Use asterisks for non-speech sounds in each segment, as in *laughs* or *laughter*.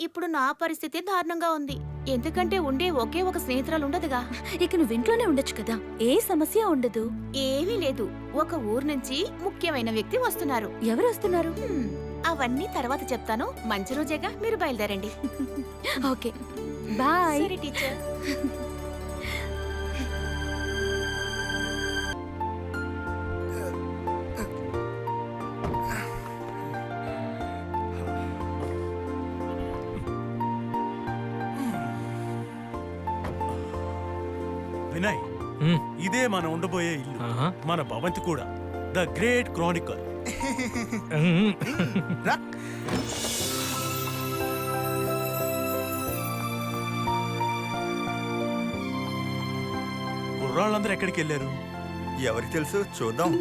ఇప్పుడు నా పరిస్థితి దారుణంగా ఉంది. ఎందుకంటే ఉండే ఒకే ఒక స్నేహితురాలు ఉండదుగా ఇక నువ్వు ఇంట్లోనే ఉండొచ్చు కదా. ఏ సమస్య ఉండదు. ఏమీ లేదు. ఒక ఊరు నుంచి ముఖ్యమైన వ్యక్తి వస్తున్నారు. ఎవరు వస్తున్నారు? అవన్నీ తర్వాత చెప్తాను. మంచి రోజేగా మీరు బయలుదేరండి. ఓకే. బాయ్. టీచర్. వినయ్. ఇదే మన ఉండబోయే ఇల్లు ఆహా. మన భవంతి కూడా ద గ్రేట్ క్రానికల్. కుర్రాళ్ళందరూ ఎక్కడికి వెళ్ళారు ఎవరికి తెలుసు చూద్దాం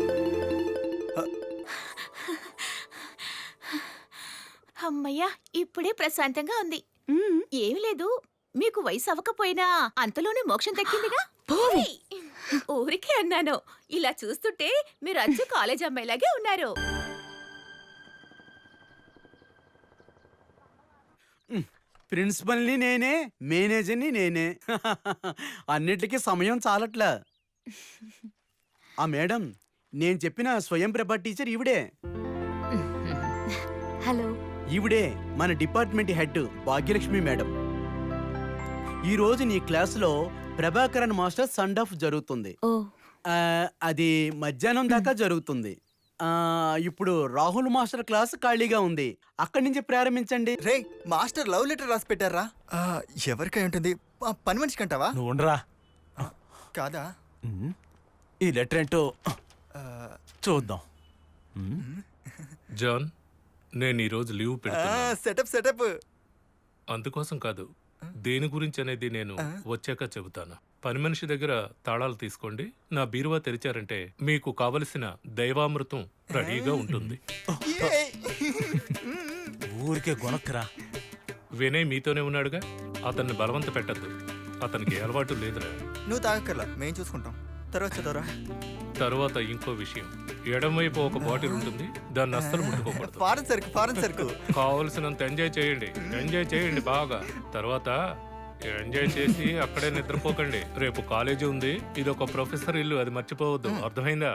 అమ్మయ్యా ఇప్పుడే ప్రశాంతంగా ఉంది. ఏమీ లేదు మీకు వయసు అవ్వకపోయినా అంతలోనే మోక్షం దక్కిందిగా! ఊరికే అన్నాను. ఇలా చూస్తుంటే మీరు అచ్చు కాలేజ్ అమ్మాయిలాగే ఉన్నారు. ప్రిన్సిపల్ని నేనే మేనేజర్ని నేనే. *laughs* అన్నిటికీ సమయం చాలట్లా. ఆ మేడం నేను చెప్పిన స్వయం ప్రభా టీచర్ ఈవిడే. హలో. ఈవిడే మన డిపార్ట్మెంట్ హెడ్ భాగ్యలక్ష్మి మేడం. ఈ రోజు నీ క్లాసులో ప్రభాకరన్ మాస్టర్ సండ్ ఆఫ్ జరుగుతుంది. ఓ. ఆ, అది మధ్యాహ్నం దాకా జరుగుతుంది. ఆ, ఇప్పుడు రాహుల్ మాస్టర్ క్లాస్ ఖాళీగా ఉంది. అక్కడి నుంచి ప్రారంభించండి. రే మాస్టర్ లవ్ లెటర్ రాసి పెట్టారా? ఆ, ఎవరికై ఉంటుంది? ఆ, పని మనిషికి అంటావా? నువ్వు ఉండరా. కాదా? ఈ లెటర్ ఏంటో ఆ, చూద్దాం. జాన్ నేను ఈరోజు లీవ్ పెడుతున్నాను. Setup setup. అందుకోసం కాదు దేని గురించి అనేది నేను వచ్చాక చెబుతాను. పని మనిషి దగ్గర తాళాలు తీసుకోండి. నా బీరువా తెరిచారంటే మీకు కావలసిన దైవామృతం రెడీగా ఉంటుంది! *laughs* ఊరికే గొనక్కరా. వినయ్ మీతోనే ఉన్నాడుగా? అతన్ని బలవంత పెట్టద్దు. అతనికి అలవాటు లేదురా. నువ్వు తాగక్కర్లా మేము చూసుకుంటాం. తర్వాత చదవరా. తరువాత ఇంకో విషయం. ఎడమవైపు ఒక బాటిల్ ఉంటుంది దాన్ని అస్సలు ముట్టుకోకూడదు. ఫారెన్ సరుకు ఫారెన్ సరుకు కావలసినంత ఎంజాయ్ చేయండి ఎంజాయ్ చేయండి బాగా. తర్వాత ఎంజాయ్ చేసి అక్కడే నిద్రపోకండి. రేపు కాలేజీ ఉంది ఇది ఒక ప్రొఫెసర్ ఇల్లు అది మర్చిపోవద్దు. అర్థమైందా?